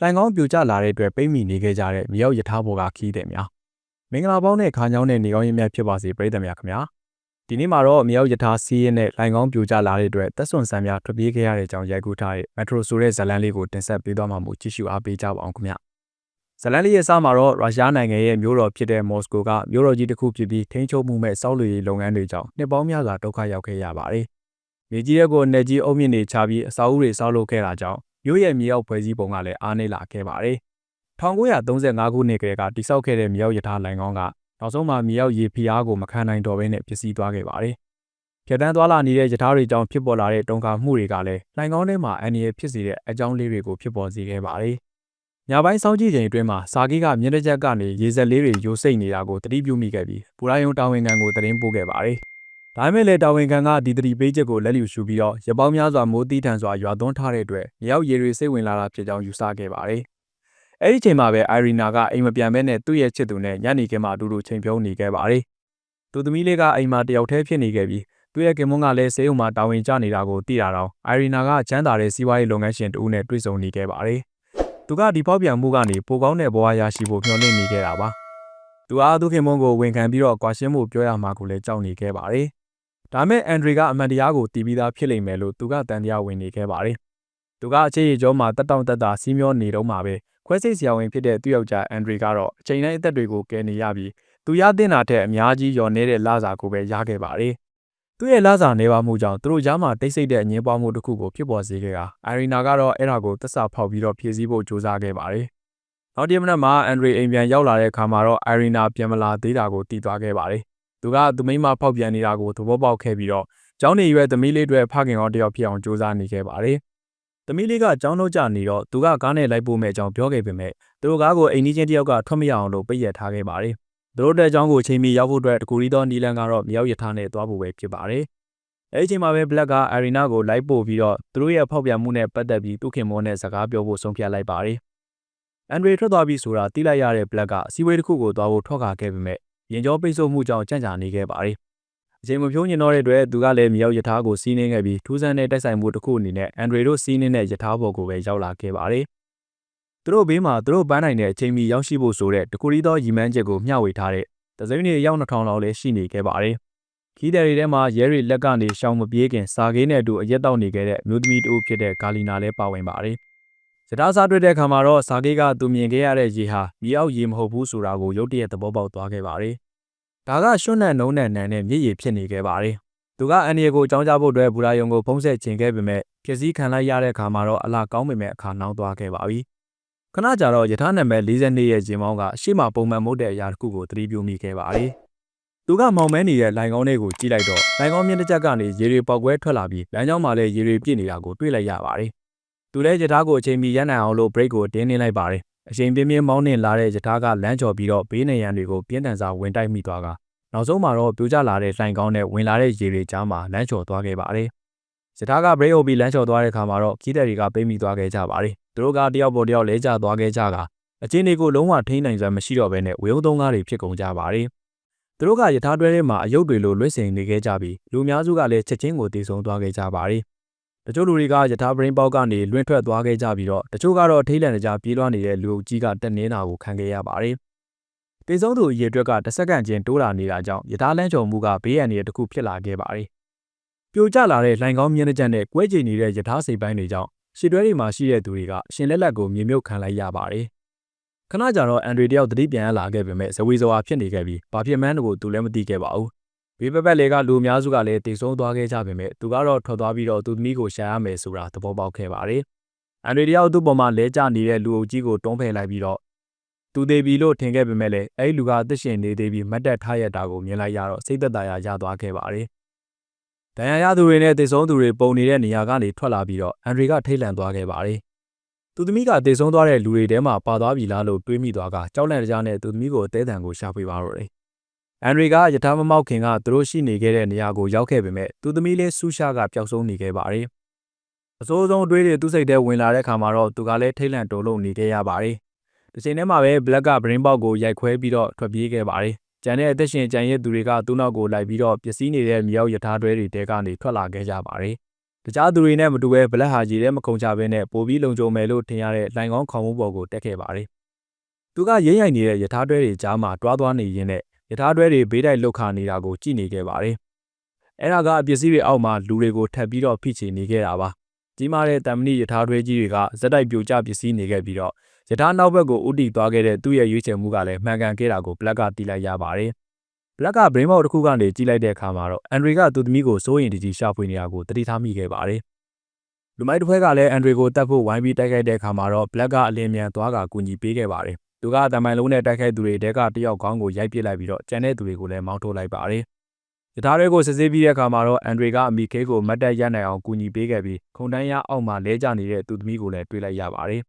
လှိုင်ကောင်းပြိုကျလာတဲ့အတွက်ပိတ်မိနေခဲ့ကြတဲ့မြေရောက်ယထာဘော်ကခီးတဲ့များမင်္ဂလာပေါင်းနဲ့ခါညောင်းတဲ့နေကောင်းရင်မြတ်ဖြစ်ပါစေပရိသတ်များခင်ဗျာဒီနေ့မှာတော့မြေရောက်ယထာစီးရဲနဲ့လှိုင်ကောင်းပြိုကျလာတဲ့အတွက်သက်စွန်ဆန်များထွက်ပြေးခဲ့ရတဲ့အကြောင်းရိုက်ကူးထားတဲ့မက်ထရိုဆိုတဲ့ဇာတ်လမ်းလေးကိုတင်ဆက်ပေးသွားမှာမို့ကြည့်ရှုအားပေးကြပါအောင်ခင်ဗျာဇလန်လေးရဲ့အစမှာတော့ရုရှားနိုင်ငံရဲ့မြို့တော်ဖြစ်တဲ့မော်စကိုကမြို့တော်ကြီးတစ်ခုဖြစ်ပြီးထိန်းချုပ်မှုမဲ့စောက်လူရေးလုပ်ငန်းတွေကြောင့်နှစ်ပေါင်းများစွာဒုက္ခရောက်ခဲ့ရပါတယ်။မြေကြီးရဲ့ကိုနယ်ကြီးအုပ်မြင့်တွေချပြီးအစာအုပ်တွေစောက်လုပ်ခဲ့တာကြောင့် မြို့ရဲ့မြေအောက်ဖွဲ့စည်းပုံကလည်းအားနည်းလာခဲ့ပါတယ်။1935ခုနှစ်ကတည်းကတိစောက်ခဲ့တဲ့မြေအောက်ရထားလိုင်ကောင်းကနောက်ဆုံးမှာမြေအောက်ရေဖျားကိုမခံနိုင်တော့ဘဲနဲ့ပျက်စီးသွားခဲ့ပါတယ်။ဖြတ်တန်းသွားလာနေတဲ့ရထားတွေကြောင့်ဖြစ်ပေါ်လာတဲ့တုန်ခါမှုတွေကလည်းလိုင်ကောင်းထဲမှာအန္တရာယ်ဖြစ်စေတဲ့အကြောင်းလေးတွေကိုဖြစ်ပေါ်စေခဲ့ပါတယ်။ညပိုင်းစောင့်ကြည့်ချိန်အတွင်းမှာစာကီးကမျက်နှာချက်ကနေရေစက်လေးတွေယိုစိတ်နေတာကိုတတိပြုမိခဲ့ပြီးပူရာယုံတာဝန်ခံကိုသတင်းပို့ခဲ့ပါတယ်။ ဒါပေမဲ့လည်းတာဝန်ခံကဒီတတိပေးချက်ကိုလက်လျူရှုပြီးတော့ရပောင်းများစွာမိုးတီးထန်စွာရွာသွန်းထားတဲ့အတွက်မြေအောက်ရေတွေစိတ်ဝင်လာတာဖြစ်ကြောင်းယူဆခဲ့ပါတယ်။အဲ့ဒီချိန်မှာပဲအိုင်ရီနာကအိမ်မပြန်ဘဲနဲ့သူ့ရဲ့ချစ်သူနဲ့ညနေခင်းမှာအတူတူချိန်ဖြုံးနေခဲ့ပါတယ်။သူသမီးလေးကအိမ်မှာတယောက်တည်းဖြစ်နေခဲ့ပြီးသူ့ရဲ့ကင်မွန်းကလည်းဆေးရုံမှာတာဝန်ကျနေတာကိုသိတာတော့အိုင်ရီနာကချမ်းသာတဲ့စီးပွားရေးလုပ်ငန်းရှင်တူနဲ့တွေ့ဆုံနေခဲ့ပါတယ်။သူကဒီဖောက်ပြန်မှုကနေပိုကောင်းတဲ့ဘဝရရှိဖို့မျှော်လင့်နေခဲ့တာပါ။သူအားသူခင်မွန်းကိုဝန်ခံပြီးတော့ကွာရှင်းမှုပြောရမှာကိုလည်းကြောက်နေခဲ့ပါတယ်။ ဒါမဲ့အန်ဒရီကအမှန်တရားကိုတီးပြီးသားဖြစ်လိမ့်မယ်လို့သူကတန်တရားဝင်နေခဲ့ပါတယ်။သူကအခြေရကျောမှာတက်တောင့်တက်တာစီးမျောနေတော့မှပဲခွဲစိတ်ဆရာဝန်ဖြစ်တဲ့သူ့ယောက်ျားအန်ဒရီကတော့အချိန်တိုင်းအသက်တွေကိုကယ်နေရပြီးသူရတဲ့နာတဲ့အများကြီးလျော်နေတဲ့လစာကိုပဲရခဲ့ပါတယ်။သူ့ရဲ့လစာနေပါမှုကြောင့်သူတို့ကြားမှာတိတ်ဆိတ်တဲ့အငြင်းပွားမှုတစ်ခုကိုဖြစ်ပေါ်စေခဲ့တာအိုင်ရီနာကတော့အဲ့ဒါကိုသက်စာဖောက်ပြီးတော့ဖြည့်ဆည်းဖို့ကြိုးစားခဲ့ပါတယ်။နောက်တစ်မနက်မှာအန်ဒရီအိမ်ပြန်ရောက်လာတဲ့အခါမှာတော့အိုင်ရီနာပြန်မလာသေးတာကိုသိသွားခဲ့ပါတယ်။ သူကသူမိမဖောက်ပြန်နေတာကိုသဘောပေါက်ခဲ့ပြီးတော့ကျောင်းနေရွယ်သမီးလေးတွေဖခင်တော်တယောက်ဖြစ်အောင်ကြိုးစားနေခဲ့ပါတယ်။သမီးလေးကကျောင်းတော့ကြနေတော့သူကကားနဲ့လိုက်ပို့မဲ့အကြောင်းပြောခဲ့ပေမဲ့သူတို့ကားကိုအိမ်ကြီးချင်းတယောက်ကထွက်မရအောင်လို့ပိတ်ရထားခဲ့ပါတယ်သူတို့တဲ့အကြောင်းကိုချိန်မီရောက်ဖို့အတွက်တကူရီသောနီလန်ကတော့မြောက်ရထားနဲ့သွားဖို့ပဲဖြစ်ပါတယ်။အဲဒီချိန်မှာပဲ Black ကအရီနာကိုလိုက်ပို့ပြီးတော့သူတို့ရဲ့ဖောက်ပြန်မှုနဲ့ပတ်သက်ပြီးသူခင်မောနဲ့စကားပြောဖို့ဆုံးဖြတ်လိုက်ပါတယ်။အန်ဒရီထွက်သွားပြီးဆိုတာသိလိုက်ရတဲ့ Black ကအစည်းအဝေးတစ်ခုကိုသွားဖို့ထွက်ခါခဲ့ပေမဲ့ ရင်ကျောပိတ်ဆို့မှုကြောင့်ကြံ့ကြာနေခဲ့ပါတယ်။အချိန်မဖြိုးညင်တော့တဲ့အတွက်သူကလည်းမြောက်ရထားကိုစီးနှင်းခဲ့ပြီးထူးဆန်းတဲ့တိုက်ဆိုင်မှုတစ်ခုအနေနဲ့အန်ဒရီတို့စီးနှင်းတဲ့ရထားပေါ်ကိုပဲရောက်လာခဲ့ပါတယ်။သူတို့ဘေးမှာသူတို့ပန်းနိုင်တဲ့အချိန်မီရောက်ရှိဖို့ဆိုတဲ့တကူရီသောရီမန်းချက်ကိုမျှဝေထားတဲ့တစိမ့်တွေရောက်နှထောင်လောက်လည်းရှိနေခဲ့ပါတယ်။ခီးတယ်တွေထဲမှာရဲတွေလက်ကနေရှောင်မပြေးခင်စာကေးနဲ့အတူအရက်တောက်နေခဲ့တဲ့မျိုးသမီးတူဖြစ်တဲ့ဂါလီနာလည်းပါဝင်ပါတယ်။ စတားစားတွေ့တဲ့အခါမှာတော့စာကေးကသူမြင်ခဲ့ရတဲ့ရေဟာမြေအောက်ရေမဟုတ်ဘူးဆိုတာကိုရုတ်တရက်သဘောပေါက်သွားခဲ့ပါတယ်။ဒါကရွှွန့်နဲ့နှုံးနဲ့နန်နဲ့မြည်ရည်ဖြစ်နေခဲ့ပါတယ်။သူကအန်ဒီယေကိုအကြောင်းကြားဖို့အတွက်ဘူရာယုံကိုဖုံးဆက်ခြင်းခဲ့ပေမဲ့ဖြစ်စည်းခံလိုက်ရတဲ့အခါမှာတော့အလားကောင်းပေမဲ့အခါနှောင်းသွားခဲ့ပါပြီ။ခဏကြာတော့ယထာနံပါတ်42ရဲ့ဂျင်မောင်းကရှေ့မှာပုံမှန်မဟုတ်တဲ့အရာတစ်ခုကိုသတိပြုမိခဲ့ပါတယ်။သူကမောင်မဲနေတဲ့လိုင်ကောင်းလေးကိုကြည့်လိုက်တော့လိုင်ကောင်းမြင့်တစ်ချက်ကနေရေတွေပေါက်ကွဲထွက်လာပြီးလမ်းကြောင်းမှာလည်းရေတွေပြည့်နေတာကိုတွေ့လိုက်ရပါတယ်။ သူလည်းယထာကိုအချိန်မီရနိုင်အောင်လို့ break ကိုတင်းနေလိုက်ပါတယ်။အချိန်ပြင်းပြင်းမောင်းနှင်လာတဲ့ယထာကလမ်းကျော်ပြီးတော့ဘေးနေရန်တွေကိုပြင်းထန်စွာဝင်တိုက်မိသွားကနောက်ဆုံးမှာတော့ပြိုကျလာတဲ့လိုင်ကောင်းနဲ့ဝင်လာတဲ့ရေတွေကြားမှာလမ်းကျော်သွားခဲ့ပါတယ်။ယထာက break ဟုတ်ပြီးလမ်းကျော်သွားတဲ့အခါမှာတော့ခီးတဲ့တွေကပိတ်မိသွားခဲ့ကြပါတယ်သူတို့ကတယောက်ပေါ်တယောက်လဲကျသွားခဲ့ကြကအချင်းတွေကိုလုံးဝထိန်းနိုင်စွမ်းမရှိတော့ဘဲနဲ့ဝေယုံသုံးကားတွေဖြစ်ကုန်ကြပါတယ်။သူတို့ကယထာတွဲထဲမှာအယုတ်တွေလိုလွှင့်စင်နေခဲ့ကြပြီးလူများစုကလည်းချက်ချင်းကိုတည်ဆုံသွားခဲ့ကြပါတယ်။ တချို့လူတွေကယထာဘရင်းပေါက်ကနေလွှင့်ထွက်သွားခဲ့ကြပြီးတော့တချို့ကတော့ထိတ်လန့်ကြပြေးလွှားနေတဲ့လူအုပ်ကြီးကတက်နေတာကိုခံခဲ့ရပါတယ်။တေဆုံးသူအရေအတွက်ကတစ်စက္ကန့်ချင်းတိုးလာနေတာကြောင့်ယထာလန်းချုံမှုကဘေးအန္တရာယ်တစ်ခုဖြစ်လာခဲ့ပါတယ်။ပြိုကျလာတဲ့လှိုင်ကောင်းမြင်းတဲ့ကြက်နဲ့ကွဲကြည်နေတဲ့ယထာစိတ်ပိုင်းတွေကြောင့်ရှစ်တွဲတွေမှာရှိတဲ့သူတွေကရှင်လက်လက်ကိုမြေမြုပ်ခံလိုက်ရပါတယ်။ခဏကြာတော့အန်ဒရီတယောက်တတိပြန်လာခဲ့ပေမဲ့ဇဝေဇဝါဖြစ်နေခဲ့ပြီးဘာဖြစ်မှန်းကိုသူလည်းမသိခဲ့ပါဘူး။ ဘေးပပက်လေကလူအများစုကလည်းတိတ်ဆုံးသွားခဲ့ကြပေမဲ့သူကတော့ထွက်သွားပြီးတော့သူသမီးကိုရှာရမယ်ဆိုတာသဘောပေါက်ခဲ့ပါတယ်။အန်ဒရီတယောက်သူ့ပေါ်မှာလဲကျနေတဲ့လူအုပ်ကြီးကိုတွန်းဖယ်လိုက်ပြီးတော့သူသေးပြီလို့ထင်ခဲ့ပေမဲ့လည်းအဲ့ဒီလူကသစ်ရှင်နေသေးပြီးမတ်တက်ထားရတာကိုမြင်လိုက်ရတော့စိတ်သက်သာရရသွားခဲ့ပါတယ်ဒဏ်ရာရသူတွေနဲ့တေဆုံးသူတွေပုံနေတဲ့နေရာကနေထွက်လာပြီးတော့အန်ဒရီကထိတ်လန့်သွားခဲ့ပါတယ်။သူသမီးကတေဆုံးသွားတဲ့လူတွေထဲမှာပါသွားပြီလားလို့တွေးမိသွားကကြောက်လန့်ကြတဲ့သူသမီးကိုအသေးတံကိုရှာဖွေပါတော့တယ်။ အန်ဒရီကယထာမမောက်ခင်ကသူတို့ရှိနေခဲ့တဲ့နေရာကိုရောက်ခဲ့ပေမဲ့သူသမီးလေးဆူရှာကပျောက်ဆုံးနေခဲ့ပါတယ်။အစိုးဆုံးတွေးတွေသူ့စိတ်ထဲဝင်လာတဲ့ခါမှာတော့သူကလည်းထိတ်လန့်တုန်လှုပ်နေခဲ့ရပါတယ်။ဒီချိန်ထဲမှာပဲ Black က brain box ကိုရိုက်ခွဲပြီးတော့ထွက်ပြေးခဲ့ပါတယ်ကျန်တဲ့အသက်ရှင်ကြံရစ်သူတွေကသူ့နောက်ကိုလိုက်ပြီးတော့ပျက်စီးနေတဲ့မြေအောက်ယထာတွဲတွေတဲကနေထွက်လာခဲ့ကြပါတယ်တခြားသူတွေနဲ့မတူဘဲဘလက်ဟာရေထဲမခုန်ချဘဲနဲ့ပိုပြီးလုံခြုံမယ်လို့ထင်ရတဲ့လိုင်ကောင်းခေါင်မိုးပေါ်ကိုတက်ခဲ့ပါတယ်။သူကရိမ့်ရိုင်နေတဲ့ယထာတွဲတွေကြားမှာတွားသွားနေရင်းနဲ့ ယထာတွဲတွေဘေးတိုက်လှုပ်ခါနေတာကိုကြည့်နေခဲ့ပါတယ်။အဲ့ဒါကအပစ္စည်းတွေအောက်မှာလူတွေကိုထပ်ပြီးတော့ဖိချေနေခဲ့တာပါ။ကြီးမားတဲ့တံမဏိယထာတွဲကြီးတွေကဇက်တိုက်ပြိုကျပစ္စည်းနေခဲ့ပြီးတော့ယထာနောက်ဘက်ကိုဥတီသွားခဲ့တဲ့သူ့ရဲ့ရွေးချယ်မှုကလည်းမှန်ကန်ခဲ့တာကိုဘလက်ကတီးလိုက်ရပါတယ်။ဘလက်ကဘရင်းမောက်တစ်ခုကနေကြည့်လိုက်တဲ့အခါမှာတော့အန်ဒရီကသူ့သမီးကိုစိုးရင်တကြီးရှာဖွေနေတာကိုတတိထားမိခဲ့ပါတယ်။လူမိုက်တစ်ဖွဲကလည်းအန်ဒရီကိုတတ်ဖို့ဝိုင်းပြီးတိုက်ခိုက်တဲ့အခါမှာတော့ဘလက်ကအလင်းမြန်သွားကကူညီပေးခဲ့ပါတယ်။ သူကတမိုင်လုံးနဲ့တိုက်ခိုက်သူတွေတဲကတယောက်ခေါင်းကိုရိုက်ပစ်လိုက်ပြီးတော့ကျန်တဲ့သူတွေကိုလည်းမောင်းထုတ်လိုက်ပါတယ်။ယထာတွေကိုစစ်ဆေးပြီးတဲ့အခါမှာတော့အန်ဒရီကအမီခေးကိုမတ်တက်ရနိုင်အောင်ကူညီပေးခဲ့ပြီးခုံတန်းရအောက်မှာလဲကျနေတဲ့သူ့သမီးကိုလည်းတွေ့လိုက်ရပါတယ်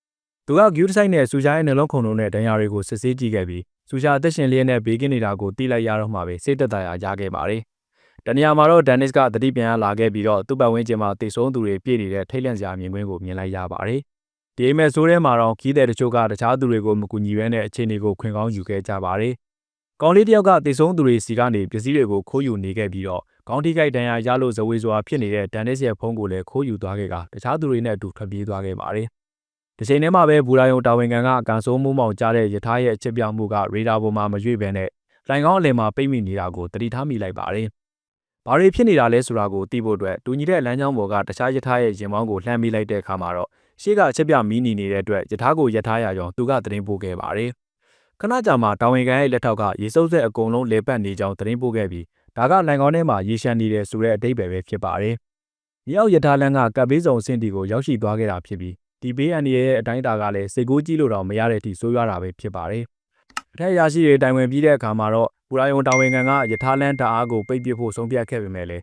။သူကဂယူးတစ်ဆိုင်နဲ့ဆူရှာရဲ့နှလုံးခုန်လုံးနဲ့ဒဏ်ရာတွေကိုစစ်ဆေးကြည့်ခဲ့ပြီးဆူရှာအသက်ရှင်လျက်နဲ့ဘေးကင်းနေတာကိုသိလိုက်ရတော့မှပဲစိတ်သက်သာရာရခဲ့ပါတယ်။တနေရာမှာတော့ဒန်နစ်ကတတိပြန်လာခဲ့ပြီးတော့သူ့ပတ်ဝန်းကျင်မှာတိတ်ဆုံးသူတွေပြည့်နေတဲ့ထိတ်လန့်စရာမြင်ကွင်းကိုမြင်လိုက်ရပါတယ်။ ဒီအိမ်မဲ့ဆိုးထဲမှာတော့ခီးတဲ့တချို့ကတခြားသူတွေကိုမကူညီဘဲနဲ့အခြေအနေကိုခွင်ကောင်းယူခဲ့ကြပါတယ်။ကောင်းလေးတယောက်ကတိတ်ဆုံးသူတွေစီကနေပစ္စည်းတွေကိုခိုးယူနေခဲ့ပြီးတော့ကောင်းထိခိုက်ဒဏ်ရာရလို့ဇဝေစွာဖြစ်နေတဲ့ဒန်နစ်ရဲ့ဖုန်းကိုလည်းခိုးယူသွားခဲ့ကတခြားသူတွေနဲ့အတူထွက်ပြေးသွားခဲ့ပါတယ်။ဒီချိန်ထဲမှာပဲဘူရာယုံတာဝန်ခံကအကန်ဆိုးမှုမောင်ကြားတဲ့ယထာရဲ့အချစ်ပြောင်မှုကရေဒါပေါ်မှာမရွေ့ဘဲနဲ့လိုင်ကောင်းအလယ်မှာပိတ်မိနေတာကိုတတိထားမိလိုက်ပါတယ်။ဘာတွေဖြစ်နေတာလဲဆိုတာကိုသိဖို့အတွက်တူညီတဲ့လမ်းကြောင်းပေါ်ကတခြားယထာရဲ့ရင်မောင်းကိုလှမ်းမိလိုက်တဲ့အခါမှာတော့ ရှေ့ကအချက်ပြမီးနီနေတဲ့အတွက်ယထာကိုယထာရကြောင်းသူကသတင်းပို့ခဲ့ပါတယ်။ခဏကြာမှတာဝန်ခံရဲ့လက်ထောက်ကရေစုပ်ဆက်အကုန်လုံးလေပတ်နေကြောင်းသတင်းပို့ခဲ့ပြီးဒါကလိုင်ကောင်းထဲမှာရေရှမ်းနေတယ်ဆိုတဲ့အတိတ်ပဲပဲဖြစ်ပါတယ်။မြေအောက်ယထာလန်းကကပ်ဘေးဆောင်စင်တီကိုရောက်ရှိသွားခဲ့တာဖြစ်ပြီးဒီဘေးအန္တရာယ်ရဲ့အတိုင်းအတာကလည်းစိတ်ကူးကြည့်လို့တော့မရတဲ့အထိဆိုးရွားတာပဲဖြစ်ပါတယ်။အထက်ရရှိတွေတိုင်ဝင်ပြီးတဲ့အခါမှာတော့ပူရာယုံတာဝန်ခံကယထာလန်းတအားကိုပိတ်ပစ်ဖို့ဆုံးဖြတ်ခဲ့ပေမဲ့လည်း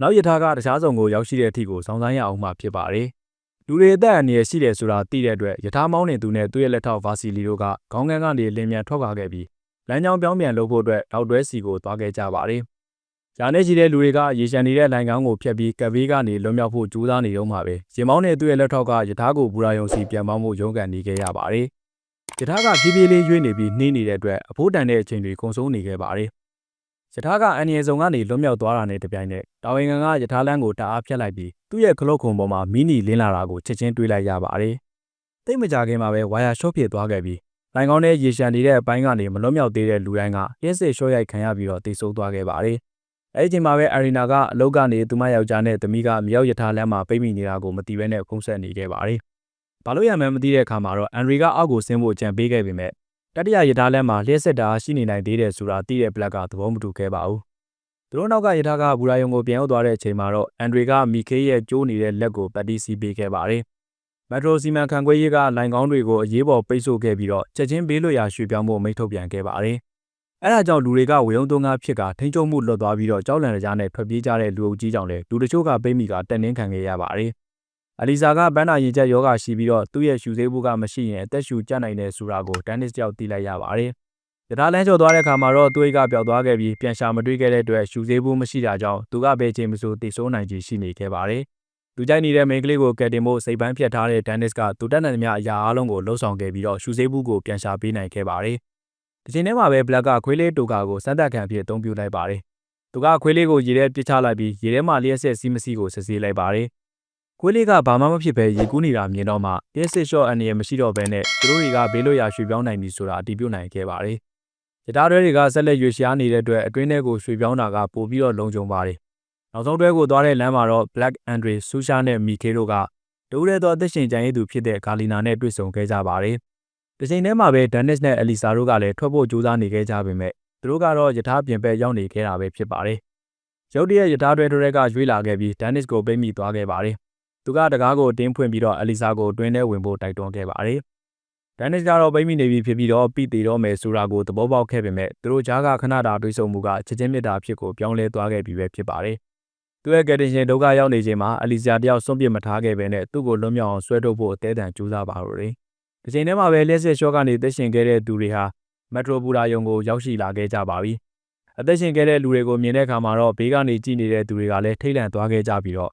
နောက်ယထာကတခြားဆောင်ကိုရောက်ရှိတဲ့အထိကိုစောင့်ဆိုင်းရအောင်မှဖြစ်ပါတယ်။ လူတွေအသက်အန္တရာယ်ရှိတယ်ဆိုတာသိတဲ့အတွက်ယထာမောင်းနေသူနဲ့သူ့ရဲ့လက်ထောက်ဗာစီလီတို့ကခေါင်းကန်းကနေလင်းမြန်ထွက်ခွာခဲ့ပြီးလမ်းကြောင်းပြောင်းပြန်လုပ်ဖို့အတွက်နောက်တွဲစီကိုသွားခဲ့ကြပါတယ်။ဂျာနဲ့ရှိတဲ့လူတွေကရေရှမ်းနေတဲ့လိုင်ကောင်းကိုဖျက်ပြီးကဘေးကနေလွန်မြောက်ဖို့ကြိုးစားနေတော့မှပဲရင်မောင်းနဲ့သူ့ရဲ့လက်ထောက်ကယထာကိုဘူရာယုံစီပြန်ပေါင်းဖို့ရုန်းကန်နေခဲ့ရပါတယ်။ယထာကဖြည်းဖြည်းလေးရွေ့နေပြီးနှင်းနေတဲ့အတွက်အဖိုးတန်တဲ့အချိန်တွေကုန်ဆုံးနေခဲ့ပါတယ်။ယထာကအန်ရယ်စုံကနေလွန်မြောက်သွားတာနဲ့တပြိုင်နက်တာဝန်ခံကယထာလန်းကိုတအားဖြတ်လိုက်ပြီး သူ့ရဲ့ခလုတ်ခုံပေါ်မှာမီနီလင်းလာတာကိုချက်ချင်းတွေးလိုက်ရပါတယ်။တိတ်မကြခင်မှာပဲဝါယာရှော့ဖြစ်သွားခဲ့ပြီးလိုင်ကောင်းနဲ့ရေရှမ်းနေတဲ့အပိုင်းကနေမလွတ်မြောက်သေးတဲ့လူတိုင်းကရစ်စစ်ရှော့ရိုက်ခံရပြီးတော့တိတ်ဆိုးသွားခဲ့ပါတယ်။အဲဒီချိန်မှာပဲအရီနာကအလုတ်ကနေသူမယောက်ျားနဲ့သမီးကမြောက်ယထာလမ်းမှာပိတ်မိနေတာကိုမသိဘဲနဲ့ဖုံးဆက်နေခဲ့ပါတယ်။ဘာလို့ရမှန်းမသိတဲ့အခါမှာတော့အန်ရီကအောက်ကိုဆင်းဖို့ကြံပေးခဲ့ပေမဲ့တတိယယထာလမ်းမှာလျှက်ဆက်တာရှိနေနိုင်သေးတယ်ဆိုတာသိတဲ့ဘလက်ကသဘောမတူခဲ့ပါဘူး။ သူတို့နောက်ကယထာကဘူရာယုံကိုပြန်ရောက်သွားတဲ့အချိန်မှာတော့အန်ရီကမီခေးရဲ့ကျိုးနေတဲ့လက်ကိုပတ်တီးစီပေးခဲ့ပါတယ်။မက်ထရိုစီမံခန့်ခွဲရေးကလိုင်ကောင်းတွေကိုအရေးပေါ်ပိတ်ဆို့ခဲ့ပြီးတော့ချက်ချင်းဘေးလွတ်ရာရွှေ့ပြောင်းဖို့မိန့်ထုတ်ပြန်ခဲ့ပါတယ်။အဲဒါကြောင့်လူတွေကဝေယုံသွန်းကားဖြစ်ကထိန်းချုပ်မှုလွတ်သွားပြီးတော့ကြောက်လန့်ကြနဲ့ထွက်ပြေးကြတဲ့လူအုပ်ကြီးကြောင့်လည်းလူတချို့ကပိတ်မိကတက်နှင်းခံခဲ့ရပါတယ်။အလီဇာကဘန်းနာရင်ချက်ယောဂရှိပြီးတော့သူ့ရဲ့ရှူသေးဘူးကမရှိရင်အသက်ရှူကျနိုင်တဲ့ဆိုတာကိုဒန်နစ်ကြောက်သိလိုက်ရပါတယ်။ ယထာလန်းကျော်သွားတဲ့အခါမှာတော့သူ့အိတ်ကပျောက်သွားခဲ့ပြီးပြန်ရှာမတွေ့ခဲ့တဲ့အတွက်ရှူသေးဘူးမရှိတာကြောင့်သူကဘယ်ချိန်မှဆိုတိတ်ဆိုးနိုင်ချေရှိနေခဲ့ပါတယ်။သူကြိုက်နေတဲ့မိန်းကလေးကိုကယ်တင်ဖို့စိတ်ပန်းဖြတ်ထားတဲ့ဒန်နစ်ကသူတက်နိုင်သမျှအရာအလုံးကိုလှုပ်ဆောင်ခဲ့ပြီးတော့ရှူသေးဘူးကိုပြန်ရှာပေးနိုင်ခဲ့ပါတယ်။ဒီချိန်ထဲမှာပဲဘလက်ကခွေးလေးတိုကာကိုစမ်းသပ်ခံအဖြစ်အသုံးပြုလိုက်ပါတယ်။သူကခွေးလေးကိုရေထဲပစ်ချလိုက်ပြီးရေထဲမှာလျှက်ဆက်စီးမစီးကိုစစ်ဆေးလိုက်ပါတယ်။ခွေးလေးကဘာမှမဖြစ်ပဲရေကူးနေတာမြင်တော့မှလျှက်စစ်ရှော့အန်ရမရှိတော့ဘဲနဲ့သူတို့တွေကဘေးလွတ်ရာရွှေ့ပြောင်းနိုင်ပြီဆိုတာအတည်ပြုနိုင်ခဲ့ပါတယ်။ ရထားတွဲတွေကဆက်လက်ရွှေ့ရှားနေတဲ့အတွက်အတွင်းထဲကိုရွှေ့ပြောင်းတာကပိုပြီးတော့လုံခြုံပါတယ်။နောက်ဆုံးတွဲကိုသွားတဲ့လမ်းမှာတော့ Black Andre ဆူရှာနဲ့မီခေတို့ကတိုးရဲသောအသက်ရှင်ကြံရည်သူဖြစ်တဲ့ဂါလီနာနဲ့တွေ့ဆုံခဲ့ကြပါတယ်။ဒီချိန်ထဲမှာပဲဒန်နစ်နဲ့အလီဆာတို့ကလည်းထွက်ဖို့ကြိုးစားနေခဲ့ကြပေမဲ့သူတို့ကတော့ယထာပြင်ပက်ရောက်နေခဲ့တာပဲဖြစ်ပါတယ်။ရုတ်တရက်ယထာတွဲတွဲကရွေးလာခဲ့ပြီးဒန်နစ်ကိုပိတ်မိသွားခဲ့ပါတယ်။သူကတကားကိုတင်းဖွင့်ပြီးတော့အလီဆာကိုတွင်းထဲဝင်ဖို့တိုက်တွန်းခဲ့ပါတယ်။ ဒန်နစ်ကတော့ပိတ်မိနေပြီဖြစ်ပြီးတော့ပြီးသေးတော့မယ်ဆိုတာကိုသဘောပေါက်ခဲ့ပေမဲ့သူတို့ကြားကခဏတာတွေးဆုံမှုကချက်ချင်းမြစ်တာဖြစ်ကိုပြောင်းလဲသွားခဲ့ပြီပဲဖြစ်ပါတယ်။သူရဲ့ကယ်တင်ရှင်ဒုက္ခရောက်နေချိန်မှာအလီဆာတယောက်စွန့်ပစ်မထားခဲ့ပဲနဲ့သူ့ကိုလွတ်မြောက်အောင်ဆွဲထုတ်ဖို့အသေးအံကြိုးစားပါတော့တယ်။ဒီချိန်ထဲမှာပဲလက်စစ်ရှော့ကနေသက်ရှင်ခဲ့တဲ့သူတွေဟာမက်ထရိုဘူရာယုံကိုရောက်ရှိလာခဲ့ကြပါပြီ။အသက်ရှင်ခဲ့တဲ့လူတွေကိုမြင်တဲ့အခါမှာတော့ဘေးကနေကြည့်နေတဲ့သူတွေကလည်းထိတ်လန့်သွားခဲ့ကြပြီးတော့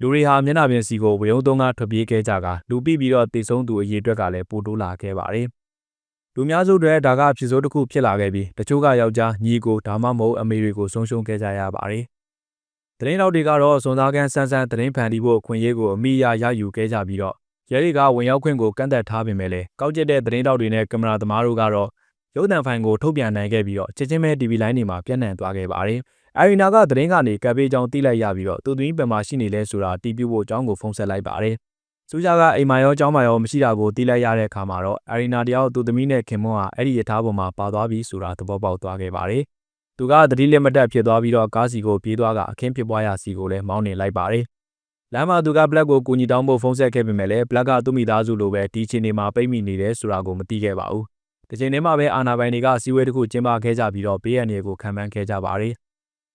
လူတွေဟာမျက်နှာပြင်စီကိုဝေယုံသုံးကထွက်ပြေးခဲ့ကြကလူပိပြီးတော့တည်ဆုံးသူအရေးအတွက်ကလည်းပိုတိုးလာခဲ့ပါတယ်။လူများစုတွေဒါကအဖြစ်ဆိုးတစ်ခုဖြစ်လာခဲ့ပြီးတချို့ကယောက်ျားညီကိုဒါမှမဟုတ်အမေတွေကိုဆုံးရှုံးခဲ့ကြရပါတယ်။သတင်းတောက်တွေကတော့စွန်သားကန်းဆန်းဆန်းသတင်းဖန်တီးဖို့အခွင့်အရေးကိုအမိအရရယူခဲ့ကြပြီးတော့ရဲတွေကဝင်ရောက်ခွင့်ကိုကန့်သက်ထားပေမဲ့လည်းကောက်ကျစ်တဲ့သတင်းတောက်တွေနဲ့ကင်မရာသမားတို့ကတော့ရုပ်သံဖိုင်ကိုထုတ်ပြန်နိုင်ခဲ့ပြီးတော့ချက်ချင်းပဲ TV လိုင်းတွေမှာပြန့်နှံ့သွားခဲ့ပါတယ်။ အရီနာကသတင်းကနေကပ်ပေးကြောင်းသိလိုက်ရပြီးတော့သူသွင်းပင်မှာရှိနေလဲဆိုတာတီးပြဖို့အကြောင်းကိုဖုန်းဆက်လိုက်ပါတယ်။စူးကြကအိမ်မာရောအကြောင်းမာရောမရှိတာကိုသိလိုက်ရတဲ့အခါမှာတော့အရီနာတယောက်သူသမီးနဲ့ခင်မွန်းဟာအဲ့ဒီရထားပေါ်မှာပါသွားပြီးဆိုတာသဘောပေါက်သွားခဲ့ပါတယ်။သူကသတိလက်မတက်ဖြစ်သွားပြီးတော့ကားစီကိုပြေးသွားကအခင်းဖြစ်ပွားရာစီကိုလည်းမောင်းနေလိုက်ပါတယ်။လမ်းမှာသူကဘလက်ကိုကူညီတောင်းဖို့ဖုန်းဆက်ခဲ့ပေမဲ့လည်းဘလက်ကသူ့မိသားစုလိုပဲဒီချိန်နေမှာပိတ်မိနေတယ်ဆိုတာကိုမသိခဲ့ပါဘူး။ဒီချိန်ထဲမှာပဲအာနာပိုင်တွေကစီဝဲတစ်ခုကျင်းပခဲ့ကြပြီးတော့ဘေးရန်တွေကိုခံမှန်းခဲ့ကြပါတယ်။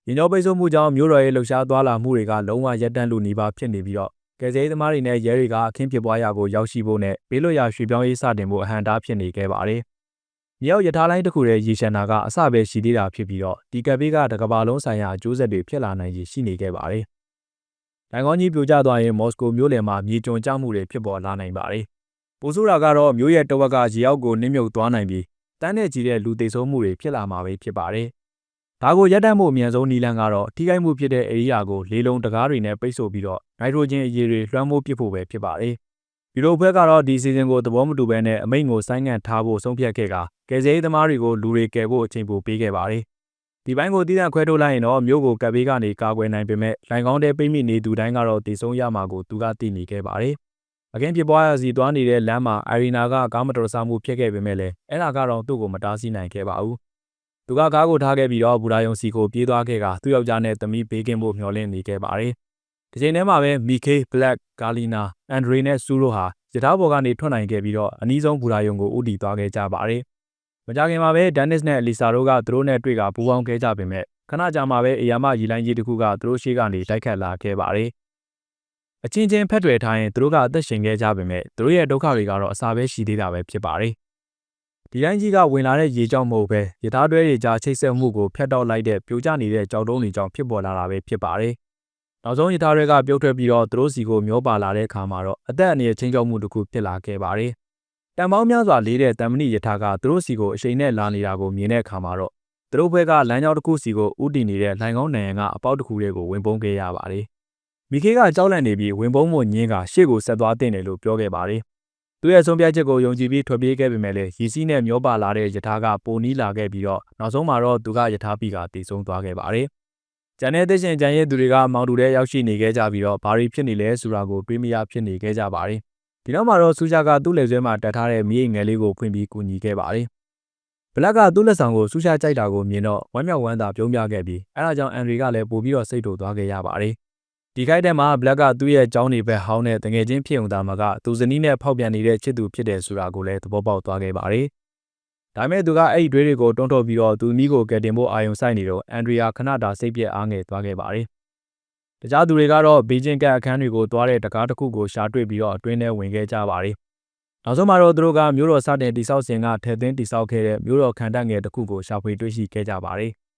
ရင်ကျော်ပိတ်ဆို့မှုကြောင့်မြို့တော်ရဲ့လှုပ်ရှားသွားလာမှုတွေကလုံးဝရပ်တန့်လို့နေပါဖြစ်နေပြီးတော့ကယ်ဆယ်ရေးသမားတွေနဲ့ရဲတွေကအခင်းဖြစ်ပွားရာကိုရောက်ရှိဖို့နဲ့ဘေးလွတ်ရာရွှေပြောင်းရေးစတင်ဖို့အဟံတားဖြစ်နေခဲ့ပါတယ်။မြောက်ရထားလိုင်းတစ်ခုရဲ့ရေရှမ်းနာကအစပဲရှိသေးတာဖြစ်ပြီးတော့ဒီကပ်ဘေးကတကဘာလုံးဆိုင်ရာအကျိုးဆက်တွေဖြစ်လာနိုင်ရရှိနေခဲ့ပါတယ်။နိုင်ငံကြီးပြိုကျသွားရင်မော်စကိုမြို့လယ်မှာမြေကျွံကျမှုတွေဖြစ်ပေါ်လာနိုင်ပါတယ်။ပိုဆိုးတာကတော့မြို့ရဲ့တဝက်ကရေအောက်ကိုနစ်မြုပ်သွားနိုင်ပြီးတန်းနဲ့ကြီးတဲ့လူသိဆုံးမှုတွေဖြစ်လာမှာပဲဖြစ်ပါတယ်။ ဒါကိုရပ်တန့်မှုအမြန်ဆုံးနည်းလမ်းကတော့ထိခိုက်မှုဖြစ်တဲ့ဧရိယာကိုလေလုံးတကားတွေနဲ့ပိတ်ဆို့ပြီးတော့နိုက်ထရိုဂျင်အရည်တွေလွှမ်းမိုးပစ်ဖို့ပဲဖြစ်ပါတယ်။ဘီရိုဖွဲ့ကတော့ဒီစီဇန်ကိုသဘောမတူဘဲနဲ့အမိန့်ကိုဆိုင်းငံ့ထားဖို့ဆုံးဖြတ်ခဲ့ကကယ်ဆယ်ရေးသမားတွေကိုလူတွေကယ်ဖို့အချိန်ပိုပေးခဲ့ပါတယ်။ဒီပိုင်းကိုတည်တံ့ခွဲထုတ်လိုက်ရင်တော့မြို့ကိုကပ်ဘေးကနေကာကွယ်နိုင်ပေမဲ့လိုင်ကောင်းတဲ့ပိတ်မိနေသူတိုင်းကတော့တည်ဆုံးရမှာကိုသူကသိနေခဲ့ပါတယ်။အကင်းပြပွားရစီသွားနေတဲ့လမ်းမှာအရီနာကကားမတော်ဆမှုဖြစ်ခဲ့ပေမဲ့လည်းအဲ့ဒါကတော့သူ့ကိုမတားဆီးနိုင်ခဲ့ပါဘူး။ သူကကားကိုထားခဲ့ပြီးတော့ဘူရာယုံစီကိုပြေးသွားခဲ့ကသူ့ယောက်ျားနဲ့သမီးဘေးကင်းဖို့မျှော်လင့်နေခဲ့ပါတယ်။ဒီချိန်ထဲမှာပဲမီကေးဘလက်ကာလီနာအန်ဒရီနဲ့ဆူရိုဟာရထားပေါ်ကနေထွက်နိုင်ခဲ့ပြီးတော့အနီးဆုံးဘူရာယုံကိုဦးတည်သွားခဲ့ကြပါတယ်။မကြခင်မှာပဲဒန်နစ်နဲ့အလီဆာတို့ကသူတို့နဲ့တွေ့ကပူးပေါင်းခဲ့ကြပေမဲ့ခဏကြာမှပဲအယာမရီလိုင်းကြီးတစ်ခုကသူတို့ရှေ့ကနေတိုက်ခတ်လာခဲ့ပါတယ်။အချင်းချင်းဖက်တွယ်ထားရင်သူတို့ကအသက်ရှင်ခဲ့ကြပေမဲ့သူတို့ရဲ့ဒုက္ခတွေကတော့အစာပဲရှိသေးတာပဲဖြစ်ပါတယ်။ ဒီတိုင်းကြီးကဝင်လာတဲ့ရေကြောင့်မဟုတ်ပဲရထားတွဲတွေကြားချိတ်ဆက်မှုကိုဖျက်တောက်လိုက်တဲ့ပြိုကျနေတဲ့ကြောက်တုံးတွေကြောင့်ဖြစ်ပေါ်လာတာပဲဖြစ်ပါတယ်။နောက်ဆုံးရထားတွေကပြုတ်ထွက်ပြီးတော့သူတို့စီကိုမျောပါလာတဲ့အခါမှာတော့အသက်အန္တရာယ်ချင်းချောက်မှုတစ်ခုဖြစ်လာခဲ့ပါတယ်။တံပေါင်းများစွာလေးတဲ့တံမဏိရထားကသူတို့စီကိုအချိန်နဲ့လာနေတာကိုမြင်တဲ့အခါမှာတော့သူတို့ဘက်ကလမ်းကြောင်းတစ်ခုစီကိုဥတည်နေတဲ့လိုင်ကောင်းနိုင်ငံကအပေါက်တစ်ခုတွေကိုဝင်ပုံးခဲ့ရပါတယ်။မိခေးကကြောက်လန့်နေပြီးဝင်ပုံးမှုညင်းကရှေ့ကိုဆက်သွားတင်တယ်လို့ပြောခဲ့ပါတယ်။ သူရဲ့ဆုံးဖြတ်ချက်ကိုယုံကြည်ပြီးထွက်ပြေးခဲ့ပေမဲ့လည်းရည်စည်းနဲ့မျောပါလာတဲ့ယထာကပိုနီးလာခဲ့ပြီးတော့နောက်ဆုံးမှာတော့သူကယထာပီကတည်ဆုံးသွားခဲ့ပါတယ်။ကျန်တဲ့သရှင်ကျန်ရဲ့သူတွေကမောင်တူတဲ့ရောက်ရှိနေခဲ့ကြပြီးတော့ဘာတွေဖြစ်နေလဲဆိုတာကိုတွေးမရဖြစ်နေခဲ့ကြပါတယ်။ဒီနောက်မှာတော့စူးချာကသူ့လက်ဆွဲမှာတက်ထားတဲ့မြေငယ်လေးကိုဖွင့်ပြီးကူညီခဲ့ပါတယ်။ဘလက်ကသူ့လက်ဆောင်ကိုဆူရှာကြိုက်တာကိုမြင်တော့ဝမ်းမြောက်ဝမ်းသာပြုံးပြခဲ့ပြီးအဲဒါကြောင့်အန်ဒရီကလည်းပို့ပြီးတော့စိတ်တူသွားခဲ့ရပါတယ်။ ဒီခိုက်တဲ့မှာဘလက်ကသူ့ရဲ့ကြောင်းနေဘက်ဟောင်းတဲ့တငယ်ချင်းဖြစ်ုံသားမှာကသူဇနီးနဲ့ဖောက်ပြန်နေတဲ့ချစ်သူဖြစ်တယ်ဆိုတာကိုလည်းသဘောပေါက်သွားခဲ့ပါတယ်။ဒါပေမဲ့သူကအဲ့ဒီတွေးတွေကိုတွန်းထုတ်ပြီးတော့သူမိကိုကယ်တင်ဖို့အာရုံစိုက်နေတော့အန်ဒရီယာခဏတာစိတ်ပြက်အားငယ်သွားခဲ့ပါတယ်။တခြားသူတွေကတော့ဘေဂျင်ကအခန်းတွေကိုသွားတဲ့တကားတစ်ခုကိုရှာတွေ့ပြီးတော့အတွင်းထဲဝင်ခဲ့ကြပါတယ်။နောက်ဆုံးမှာတော့သူတို့ကမြို့တော်စတင်တိစောက်စဉ်ကထည့်သွင်းတိစောက်ခဲ့တဲ့မြို့တော်ခံတပ်ငယ်တစ်ခုကိုရှာဖွေတွေ့ရှိခဲ့ကြပါတယ်။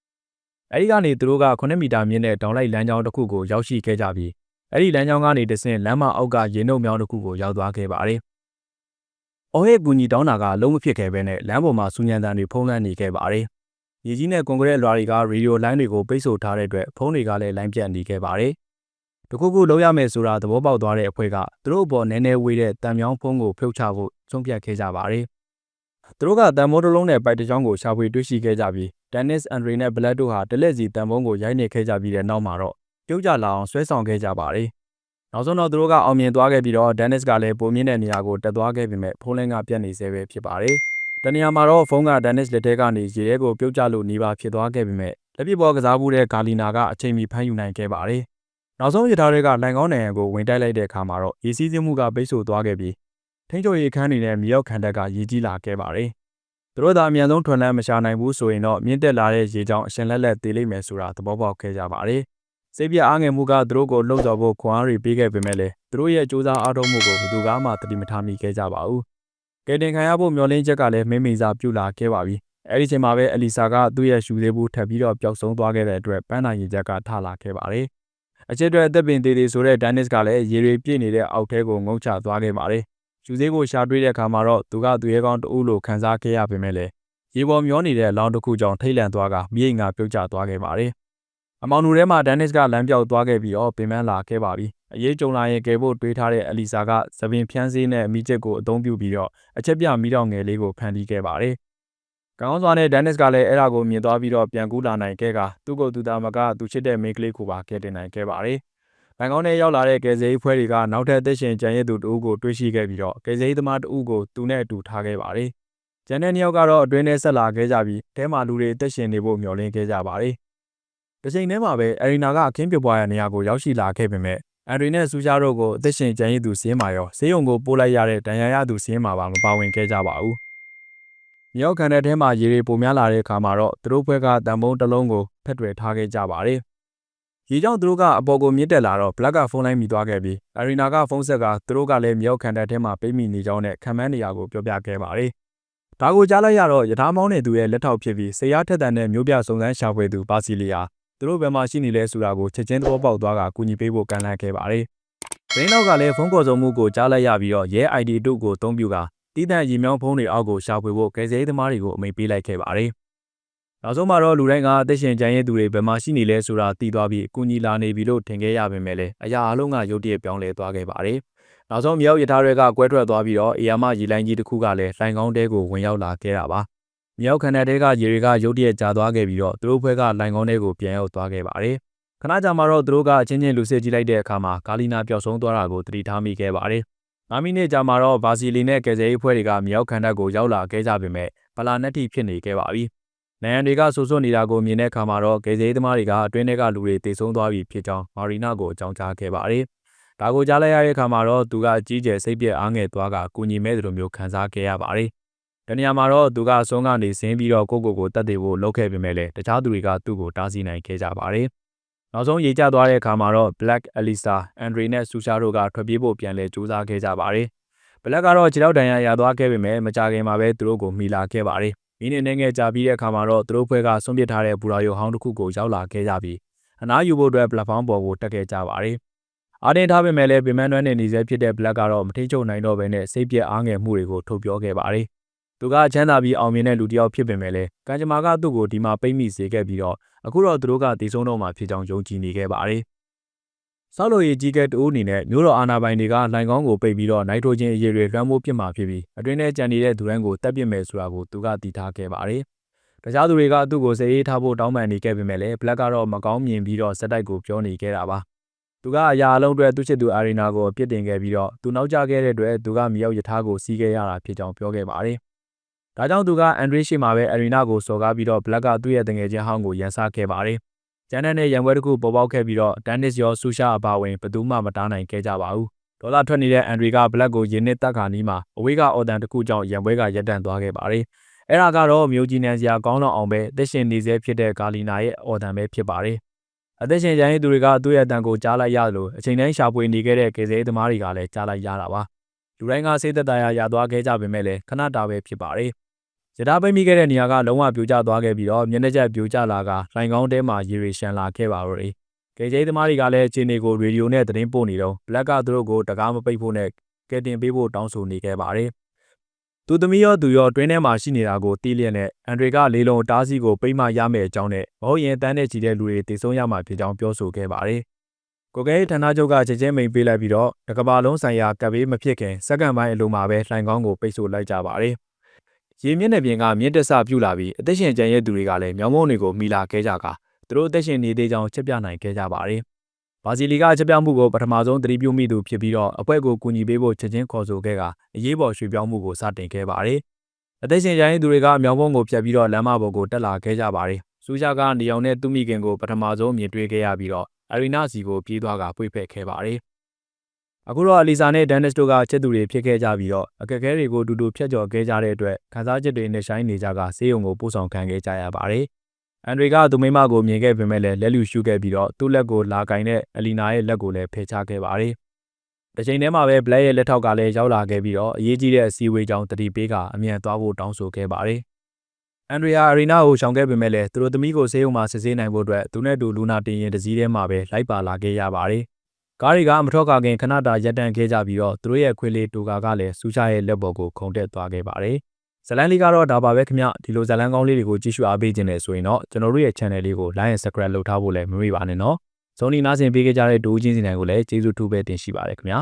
အဲဒီကနေသူတို့က9မီတာမြင့်တဲ့ဒေါင်လိုက်လမ်းကြောင်းတစ်ခုကိုရောက်ရှိခဲ့ကြပြီးအဲဒီလမ်းကြောင်းကနေတဆင့်လမ်းမအောက်ကရေနှုတ်မြောင်းတစ်ခုကိုရောက်သွားခဲ့ပါတယ်။အော်ဟဲ့ကူညီတောင်းတာကလုံးမဖြစ်ခဲ့ဘဲနဲ့လမ်းပေါ်မှာစူညံတန်တွေဖုံးလွှမ်းနေခဲ့ပါတယ်။ရေကြီးနဲ့ကွန်ကရစ်လွှာတွေကရေဒီယိုလိုင်းတွေကိုပိတ်ဆို့ထားတဲ့အတွက်ဖုန်းတွေကလည်းလိုင်းပြတ်နေခဲ့ပါတယ်တခုခုလုပ်ရမယ်ဆိုတာသဘောပေါက်သွားတဲ့အဖွဲ့ကသူတို့အပေါ်နည်းနည်းဝေးတဲ့တံမြောင်းဖုံးကိုဖြုတ်ချဖို့ဆုံးဖြတ်ခဲ့ကြပါတယ်။သူတို့ကတံမိုးတစ်လုံးနဲ့ပိုက်တစ်ချောင်းကိုရှာဖွေတွေ့ရှိခဲ့ကြပြီး ဒန်နစ်အန်ဒရီနဲ့ဘလက်တို့ဟာတလက်စီတံပုံးကိုရိုက်နေခဲ့ကြပြီးတဲ့နောက်မှာတော့ပြုတ်ကျလာအောင်ဆွဲဆောင်ခဲ့ကြပါတယ်။နောက်ဆုံးတော့သူတို့ကအောင်မြင်သွားခဲ့ပြီးတော့ဒန်နစ်ကလည်းပုံမြင့်တဲ့နေရာကိုတက်သွားခဲ့ပေမဲ့ဖုန်းလင်းကပြတ်နေသေးပဲဖြစ်ပါတယ်။တနေရာမှာတော့ဖုန်းကဒန်နစ်လက်ထဲကနေရေရဲကိုပြုတ်ကျလို့နေပါဖြစ်သွားခဲ့ပေမဲ့လက်ပြပေါ်ကစားမှုတဲ့ဂါလီနာကအချိန်မီဖမ်းယူနိုင်ခဲ့ပါတယ်နောက်ဆုံးရထားတွေကလိုင်ကောင်းနိုင်ငံကိုဝင်တိုက်လိုက်တဲ့အခါမှာတော့ရေစီးစင်းမှုကပိတ်ဆို့သွားခဲ့ပြီးထိန်းချုပ်ရေးအခန်းတွေနဲ့မြေရောက်ခံတပ်ကရေကြီးလာခဲ့ပါတယ်။ သူတို့သာအမြန်ဆုံးထွန်လန်းမရှာနိုင်ဘူးဆိုရင်တော့မြင့်တက်လာတဲ့ရေကြောင်းအရှင်လက်လက်တည်လိမ့်မယ်ဆိုတာသဘောပေါက်ခဲ့ကြပါတယ်။စိတ်ပြအားငယ်မှုကသူတို့ကိုလှုပ်ဆော်ဖို့ခွန်အားတွေပေးခဲ့ပေမဲ့လည်းသူတို့ရဲ့စူးစမ်းအားထုတ်မှုကိုဘယ်သူမှတတိမထားမိခဲ့ကြပါဘူး။ကယ်တင်ခံရဖို့မျှော်လင့်ချက်ကလည်းမိမိစားပြုလာခဲ့ပါပြီ။အဲဒီချိန်မှာပဲအလီဆာကသူ့ရဲ့ရှူသေးဘူးထပ်ပြီးတော့ပျောက်ဆုံးသွားခဲ့တဲ့အတွက်ပန်းနိုင်ရည်ချက်ကထလာခဲ့ပါတယ်။အချစ်အတွက်အသက်ပင်သေးသေးဆိုတဲ့ဒန်နစ်ကလည်းရေတွေပြည့်နေတဲ့အောက်ထဲကိုငုံချသွားခဲ့ပါတယ်။ ယူသေးကိုရှာတွေ့တဲ့အခါမှာတော့သူကသူရဲကောင်းတူလို့ခံစားခဲ့ရပေမဲ့လည်းရေပေါ်မျောနေတဲ့အလောင်းတစ်ခုကြောင့်ထိတ်လန့်သွားကမြေငါပြုတ်ကျသွားခဲ့ပါတယ်။အမောင်လူထဲမှာဒန်နစ်ကလမ်းပြောက်သွားခဲ့ပြီးတော့ပင်ပန်းလာခဲ့ပါပြီအရေးကြုံလာရင်ကယ်ဖို့တွေးထားတဲ့အလီဆာကသပင်ဖြန်းစည်းနဲ့မိကျက်ကိုအသုံးပြုပြီးတော့အချက်ပြမိတော့ငယ်လေးကိုဖန်တီးခဲ့ပါတယ်ကောင်းစွာနဲ့ဒန်နစ်ကလည်းအဲ့ဒါကိုမြင်သွားပြီးတော့ပြန်ကူးလာနိုင်ခဲ့ကသူ့ကိုယ်သူသားမကသူချစ်တဲ့မိန်းကလေးကိုပါကယ်တင်နိုင်ခဲ့ပါတယ် ဘန်ကောက်နဲ့ရောက်လာတဲ့ကယ်ဆယ်ရေးဖွဲ့တွေကနောက်ထပ်အသက်ရှင်ကြံရည်သူတဦးကိုတွေ့ရှိခဲ့ပြီးတော့ကယ်ဆယ်ရေးသမားတဦးကိုသူနဲ့အတူထားခဲ့ပါတယ်။ကျန်တဲ့နှစ်ယောက်ကတော့အတွင်းထဲဆက်လာခဲ့ကြပြီးအဲမှာလူတွေအသက်ရှင်နေဖို့မျှော်လင့်ခဲ့ကြပါတယ်။တစ်ချိန်တည်းမှာပဲအရီနာကအခင်းပြပွားရာနေရာကိုရောက်ရှိလာခဲ့ပေမဲ့အန်ဒရီနဲ့ဆူရှာတို့ကိုအသက်ရှင်ကြံရည်သူစင်းမာရောဆေးရုံကိုပို့လိုက်ရတဲ့ဒဏ်ရာရသူစင်းမာပါမပါဝင်ခဲ့ကြပါဘူး။မြောက်ခံတဲ့ထဲမှာရေတွေပုံများလာတဲ့အခါမှာတော့သူတို့ဘက်ကတံပုံးတစ်လုံးကိုဖက်တွယ်ထားခဲ့ကြပါတယ်။ ရေကြောင့်သူတို့ကအပေါ်ကိုမြင့်တက်လာတော့ Black ကဖုန်းလိုင်းမိသွားခဲ့ပြီး Arena ကဖုန်းဆက်ကသူတို့ကလည်းမြောက်ခံတဲ့ထဲမှာပိတ်မိနေကြောင်းနဲ့ခံမှန်းနေရာကိုပြောပြခဲ့ပါတယ်။ဒါကိုကြားလိုက်ရတော့ယထာမောင်းနေသူရဲ့လက်ထောက်ဖြစ်ပြီးဆေးရထက်တန်တဲ့မျိုးပြစုံစမ်းရှာဖွေသူပါစီလီယာသူတို့ဘယ်မှာရှိနေလဲဆိုတာကိုချက်ချင်းသဘောပေါက်သွားကကူညီပေးဖို့ကမ်းလှမ်းခဲ့ပါတယ်။ဒင်းနောက်ကလည်းဖုန်းခေါ်ဆိုမှုကိုကြားလိုက်ရပြီးတော့ရဲ ID တို့ကိုအသုံးပြုကတီးတန့်ရီမြောင်းဖုန်းတွေအောက်ကိုရှာဖွေဖို့ကယ်ဆယ်ရေးသမားတွေကိုအမိန့်ပေးလိုက်ခဲ့ပါတယ်။ နောက်ဆုံးမှာတော့လူတိုင်းကအသက်ရှင်ကြံရည်သူတွေဘယ်မှာရှိနေလဲဆိုတာသိသွားပြီးအကူအညီလာနေပြီလို့ထင်ခဲ့ရပေမဲ့လည်းအရာအလုံးကရုတ်တရက်ပြောင်းလဲသွားခဲ့ပါတယ်။နောက်ဆုံးမြောက်ရထားတွေကကွဲထွက်သွားပြီးတော့အေယာမရီလိုင်းကြီးတစ်ခုကလည်းလိုင်ကောင်းတဲကိုဝင်ရောက်လာခဲ့တာပါ။မြောက်ခန္ဓာတဲကရေတွေကရုတ်တရက်ကျသွားခဲ့ပြီးတော့သူတို့ဘက်ကလိုင်ကောင်းတဲကိုပြန်ရောက်သွားခဲ့ပါတယ်။ခဏကြာမှတော့သူတို့ကအချင်းချင်းလူစစ်ကြည့်လိုက်တဲ့အခါမှာကာလီနာပျောက်ဆုံးသွားတာကိုသတိထားမိခဲ့ပါတယ်။၅မိနစ်ကြာမှတော့ဘာစီလီနဲ့ကယ်ဆယ်ရေးဖွဲ့တွေကမြောက်ခန္ဓာကိုရောက်လာခဲ့ကြပေမဲ့ပလာနက်တီဖြစ်နေခဲ့ပါပြီ။ နိုင်ငံတွေကဆူဆွနေတာကိုမြင်တဲ့အခါမှာတော့ဂေဇေးသမားတွေကအတွင်းထဲကလူတွေတေဆုံးသွားပြီဖြစ်ကြောင်းမာရီနာကိုအကြောင်းကြားခဲ့ပါတယ်။ဒါကိုကြားလိုက်ရတဲ့အခါမှာတော့သူကအကြီးကျယ်စိတ်ပြည့်အားငယ်သွားကကူညီမဲ့သူလိုမျိုးခံစားခဲ့ရပါတယ်။တနေရာမှာတော့သူကအဆုံးကနေဆင်းပြီးတော့ကိုကိုကိုတတ်တယ်ဖို့လုပ်ခဲ့ပေမဲ့လည်းတခြားသူတွေကသူ့ကိုတားဆီးနိုင်ခဲ့ကြပါတယ်။နောက်ဆုံးရေကျသွားတဲ့အခါမှာတော့ Black Elisa, Andre နဲ့ Susha တို့ကထွက်ပြေးဖို့ပြန်လဲကြိုးစားခဲ့ကြပါတယ်။ Black ကတော့ခြေထောက်ဒဏ်ရာရသွားခဲ့ပေမဲ့မကြခင်မှာပဲသူတို့ကိုမိလာခဲ့ပါတယ် မိနစ်နဲ့ငယ်ကြာပြီးတဲ့အခါမှာတော့သူတို့ဖွဲ့ကဆွန့်ပစ်ထားတဲ့ဘူရာယိုဟောင်းတစ်ခုကိုရောက်လာခဲ့ကြပြီးအနားယူဖို့အတွက်ပလက်ဖောင်းပေါ်ကိုတက်ခဲ့ကြပါတယ်။အာတင်ထားပေမဲ့လည်းပင်မနှွမ်းနဲ့နေစေဖြစ်တဲ့ Black ကတော့မထိချုပ်နိုင်တော့ဘဲနဲ့စိတ်ပြက်အားငယ်မှုတွေကိုထုတ်ပြောခဲ့ပါတယ်။သူကချမ်းသာပြီးအောင်မြင်တဲ့လူတစ်ယောက်ဖြစ်ပေမဲ့လည်းကံကြမ္မာကသူ့ကိုဒီမှာပိတ်မိစေခဲ့ပြီးတော့အခုတော့သူတို့ကတည်ဆုံးတော့မှဖြစ်ကြောင်းယုံကြည်နေခဲ့ပါတယ် ဆောက်လုပ်ရေးကြီးကဲတူအနေနဲ့မျိုးတော်အာနာပိုင်တွေကလိုင်ကောင်းကိုပိတ်ပြီးတော့နိုက်ထရိုဂျင်အရည်တွေလွှမ်းမိုးပစ်မှာဖြစ်ပြီးအတွင်းထဲကြံနေတဲ့သူတိုင်းကိုတက်ပစ်မယ်ဆိုတာကိုသူကတည်ထားခဲ့ပါတယ်။တခြားသူတွေကသူ့ကိုစေရေးထားဖို့တောင်းပန်နေခဲ့ပေမဲ့လည်းဘလက်ကတော့မကောင်းမြင်ပြီးတော့စက်တိုက်ကိုပြောနေခဲ့တာပါ။သူကအရာအလုံးအတွက်သူ့ချစ်သူအာရီနာကိုအပြစ်တင်ခဲ့ပြီးတော့သူနောက်ကျခဲ့တဲ့အတွက်သူကမြောက်ယထာကိုစီးခဲ့ရတာဖြစ်ကြောင်းပြောခဲ့ပါတယ်။ဒါကြောင့်သူကအန်ဒရေးရှိမှာပဲအာရီနာကိုစော်ကားပြီးတော့ဘလက်ကသူ့ရဲ့တငယ်ချင်းဟောင်းကိုရန်စားခဲ့ပါတယ်။ ကျန်တဲ့နဲ့ရန်ပွဲတစ်ခုပေါ်ပေါက်ခဲ့ပြီးတော့ဒန်နစ်ရောဆူရှာအပါဝင်ဘယ်သူမှမတားနိုင်ခဲ့ကြပါဘူးဒေါ်လာထွက်နေတဲ့အန်ဒရီကဘလက်ကိုရင်းနစ်တက်ခါနီးမှာအဝေးကအော်တန်တစ်ခုကြောင့်ရန်ပွဲကရပ်တန့်သွားခဲ့ပါတယ်အဲ့ဒါကတော့မျိုးကြီးနန်စရာကောင်းတော့အောင်ပဲအသက်ရှင်နေစေဖြစ်တဲ့ကာလီနာရဲ့အော်တန်ပဲဖြစ်ပါတယ်အသက်ရှင်ကြရင်သူတွေကသူ့ရဲ့အတန်ကိုကြားလိုက်ရလို့အချိန်တိုင်းရှာဖွေနေခဲ့တဲ့ကေစေးသမားတွေကလည်းကြားလိုက်ရတာပါလူတိုင်းကစိတ်သက်သာရရသွားခဲ့ကြပေမဲ့လည်းခဏတာပဲဖြစ်ပါတယ် ရထားပိတ်မိခဲ့တဲ့နေရာကလုံးဝပြိုကျသွားခဲ့ပြီးတော့မျက်နှာချက်ပြိုကျလာကလိုင်ကောင်းတဲမှာရေရီရှန်လာခဲ့ပါတော့တယ်။ကယ်ဂျိသမားတွေကလည်းခြေနေကိုရေဒီယိုနဲ့သတင်းပို့နေတော့ဘလက်ကသူတို့ကိုတကားမပိတ်ဖို့နဲ့ကယ်တင်ပေးဖို့တောင်းဆိုနေခဲ့ပါတယ်။သူသမီးရောသူရောတွင်းထဲမှာရှိနေတာကိုတီးလျက်နဲ့အန်ဒရီကလေလုံတားစီကိုပိတ်မှရမယ်အကြောင်းနဲ့မဟုတ်ရင်တန်းနဲ့ချီတဲ့လူတွေတေဆုံးရမှာဖြစ်ကြောင်းပြောဆိုခဲ့ပါတယ်။ကိုကဲဌာနချုပ်ကချက်ချင်းမိန်ပေးလိုက်ပြီးတော့တကဘာလုံးဆိုင်ရာကပ်ဘေးမဖြစ်ခင်စက္ကန့်ပိုင်းအလိုမှာပဲလှိုင်ကောင်းကိုပိတ်ဆို့လိုက်ကြပါတယ်။ ရေမျက်နှာပြင်ကမြင့်တက်ဆပြုလာပြီးအသက်ရှင်ကျန်ရဲ့သူတွေကလည်းမြောင်းမုံတွေကိုမိလာခဲ့ကြကသူတို့အသက်ရှင်နေသေးကြောင်းချက်ပြနိုင်ခဲ့ကြပါတယ်။ဘာစီလီကချက်ပြမှုကိုပထမဆုံးသတိပြုမိသူဖြစ်ပြီးတော့အဖွဲ့ကိုကူညီပေးဖို့ချက်ချင်းခေါ်ဆိုခဲ့ကအရေးပေါ်ရွှေ့ပြောင်းမှုကိုစတင်ခဲ့ပါတယ်။အသက်ရှင်ကျန်ရဲ့သူတွေကမြောင်းမုံကိုဖြတ်ပြီးတော့လမ်းမပေါ်ကိုတက်လာခဲ့ကြပါတယ်။စူးရှားကနေအောင်နဲ့သူမိခင်ကိုပထမဆုံးမြင်တွေ့ခဲ့ရပြီးတော့အရီနာစီကိုပြေးသွားကပွေဖက်ခဲ့ပါတယ်။ အခုတော့အလီဆာနဲ့ဒန်နစ်တို့ကချစ်သူတွေဖြစ်ခဲ့ကြပြီးတော့အခက်အခဲတွေကိုတူတူဖြတ်ကျော်ခဲ့ကြတဲ့အတွက်ခန်းစားချက်တွေနဲ့ဆိုင်နေကြကဆေးရုံကိုပို့ဆောင်ခံခဲ့ကြရပါတယ်။အန်ဒရီကသူမိမကိုမြင်ခဲ့ပေမဲ့လည်းလက်လူရှုခဲ့ပြီးတော့သူ့လက်ကိုလာကင်တဲ့အလီနာရဲ့လက်ကိုလည်းဖယ်ချခဲ့ပါတယ်။တစ်ချိန်တည်းမှာပဲဘလက်ရဲ့လက်ထောက်ကလည်းရောက်လာခဲ့ပြီးတော့အရေးကြီးတဲ့အစည်းအဝေးကြောင့်တတိပေးကအမြန်သွားဖို့တောင်းဆိုခဲ့ပါတယ်။အန်ဒရီယာအရီနာကိုရှောင်ခဲ့ပေမဲ့လည်းသူတို့သမီးကိုဆေးရုံမှာစစ်ဆေးနိုင်ဖို့အတွက်သူနဲ့တူလူနာတင်ရင်တစည်းထဲမှာပဲလိုက်ပါလာခဲ့ရပါတယ် ကားတွေကမထွက်ခါခင်ခဏတာရပ်တန့်ခဲ့ကြပြီးတော့သူတို့ရဲ့ခွေးလေးတူကာကလည်းစူးချရဲ့လက်ပေါ်ကိုခုန်တက်သွားခဲ့ပါတယ်ဇတ်လန်လေးကတော့ဒါပါပဲခင်ဗျဒီလိုဇတ်လန်ကောင်းလေးတွေကိုကြည့်ရှုအားပေးခြင်းနဲ့ဆိုရင်တော့ကျွန်တော်တို့ရဲ့ channel လေးကို like and subscribe လုပ်ထားဖို့လည်းမမေ့ပါနဲ့နော်ဇုံဒီနားဆင်ပေးခဲ့ကြတဲ့ဒိုးချင်းစီတိုင်းကိုလည်းကျေးဇူးထူးပဲတင်ရှိပါတယ်ခင်ဗျာ